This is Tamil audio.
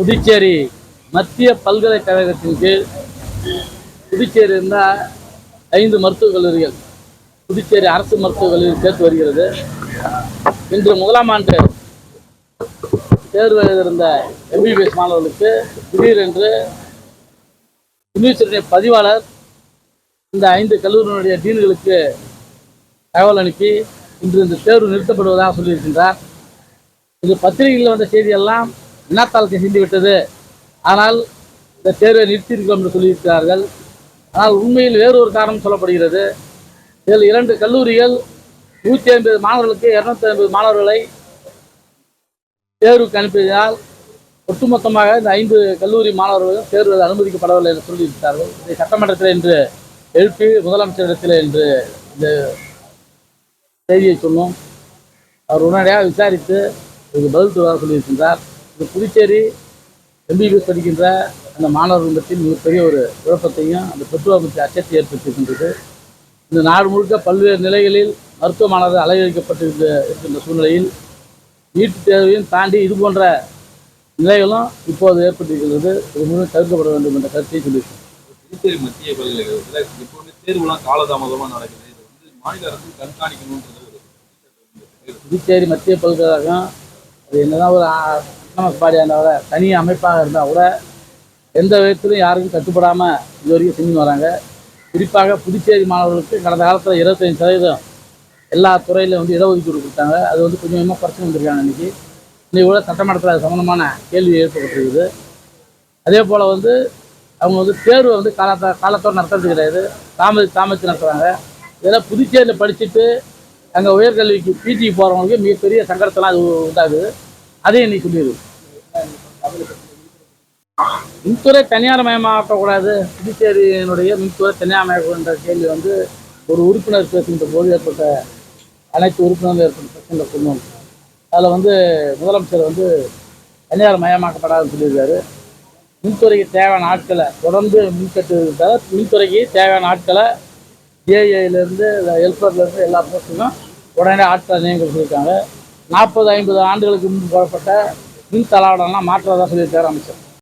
புதுச்சேரி மத்திய பல்கலைக்கழகத்தின் கீழ் புதுச்சேரி இருந்தால் ஐந்து மருத்துவக் கல்லூரிகள் புதுச்சேரி அரசு மருத்துவக் கல்லூரி சேர்த்து வருகிறது. இன்று முதலாம் ஆண்டு தேர்வு எழுதியிருந்த எம்பிபிஎஸ் மாணவர்களுக்கு திடீரென்று யூனிவர்சிட்டி பதிவாளர் இந்த ஐந்து கல்லூரியினுடைய டீன்களுக்கு தகவல் அனுப்பி இன்று இந்த தேர்வு நிறுத்தப்படுவதாக சொல்லியிருக்கின்றார். இது பத்திரிகையில் வந்த செய்தியெல்லாம் இனத்தால் கசிந்து விட்டது. ஆனால் இந்த தேர்வை நிறுத்தியிருக்கிறோம் என்று சொல்லியிருக்கிறார்கள். ஆனால் உண்மையில் வேறொரு காரணம் சொல்லப்படுகிறது. இதில் இரண்டு கல்லூரிகள் நூற்றி ஐம்பது மாணவர்களுக்கு இரநூத்தி ஐம்பது மாணவர்களை தேர்வுக்கு அனுப்பியதால் ஒட்டுமொத்தமாக இந்த ஐந்து கல்லூரி மாணவர்களும் தேர்வு அனுமதிக்கப்படவில்லை என்று சொல்லியிருக்கிறார்கள். இதை சட்டமன்றத்தில் இன்று எழுப்பி முதலமைச்சரிடத்தில் இன்று இந்த செய்தியை சொன்னோம். அவர் உடனடியாக விசாரித்து இதுக்கு பதில் தருவதாக சொல்லியிருக்கின்றார். இது புதுச்சேரி எம்பிபிஎஸ் படிக்கின்ற அந்த மாணவர் குடும்பத்தில் மிகப்பெரிய ஒரு குழப்பத்தையும் அந்த பெற்றோர் பற்றி அச்சத்தை ஏற்படுத்தியிருக்கின்றது. இந்த நாடு முழுக்க பல்வேறு நிலைகளில் மருத்துவ மாணவர்கள் இருக்கின்ற சூழ்நிலையில் நீட் தேர்வையும் தாண்டி இது போன்ற நிலைகளும் இப்போது ஏற்பட்டிருக்கிறது இது முழுவதும் தவிர்க்கப்பட வேண்டும் என்ற கருத்தை சொல்லியிருக்கிறேன் புதுச்சேரி மத்திய பல்கலைக்கழகத்தில் இப்போ வந்து தேர்வுலாம் காலதாமதமாக நடக்குது. இது வந்து மாநில அரசு கண்காணிக்கணுன்றது புதுச்சேரி மத்திய பல்கலைக்கழகம் அது என்னதான் ஒரு பாடியான தனி அமைப்பாக இருந்தால் கூட எந்த விதத்திலும் யாருக்கும் கட்டுப்படாமல் இது வரைக்கும் செஞ்சு வராங்க. குறிப்பாக புதுச்சேரி மாணவர்களுக்கு கடந்த காலத்தில் இருபத்தஞ்சு சதவீதம் எல்லா துறையிலும் வந்து இடஒதுக்கீடு கொடுத்தாங்க. அது வந்து கொஞ்சம் கொஞ்சமாக குறைச்சி வந்திருக்காங்க இன்றைக்கி இன்றைக்கி கூட சட்டமன்றத்தில் அது சம்மந்தமான கேள்வி எழுப்பப்பட்டிருக்குது. அதே போல் வந்து அவங்க வந்து தேர்வை வந்து காலத்த காலத்தோடு நடத்துறது கிடையாது. தாமதி தாமதித்து நடத்துகிறாங்க இதெல்லாம் புதுச்சேரியில் படிச்சுட்டு அங்கே உயர்கல்விக்கு பிஜிக்கு போகிறவங்களுக்கு மிகப்பெரிய சங்கடத்தெல்லாம் அது உண்டாகுது. அதையும் நீ சொல்லிடு மின்துறை தனியார் மயமாக்கக்கூடாது புதுச்சேரியினுடைய மின்துறை தனியார் மயமாக்கன்ற கேள்வி வந்து ஒரு உறுப்பினர் பேசுகின்ற போது ஏற்பட்ட அனைத்து உறுப்பினர்கள் ஏற்பட்ட பிரச்சனை சொன்னோம் அதில் வந்து முதலமைச்சர் வந்து தனியார் மயமாக்கப்படாதுன்னு சொல்லியிருக்காரு. மின்துறைக்கு தேவையான ஆட்களை தொடர்ந்து மின்கட்டு மின்துறைக்கு தேவையான ஆட்களை ஜேஏலேருந்து ஹெல்பர்லேருந்து எல்லா போஸ்ட்டுக்கும் உடனே ஆட்களை நியமிக்க சொல்லியிருக்காங்க. நாற்பது ஐம்பது ஆண்டுகளுக்கு முன்பு போடப்பட்ட மின் தளவாடம்லாம் மாற்றுறதா சொல்லியிருக்காரு அமைச்சர்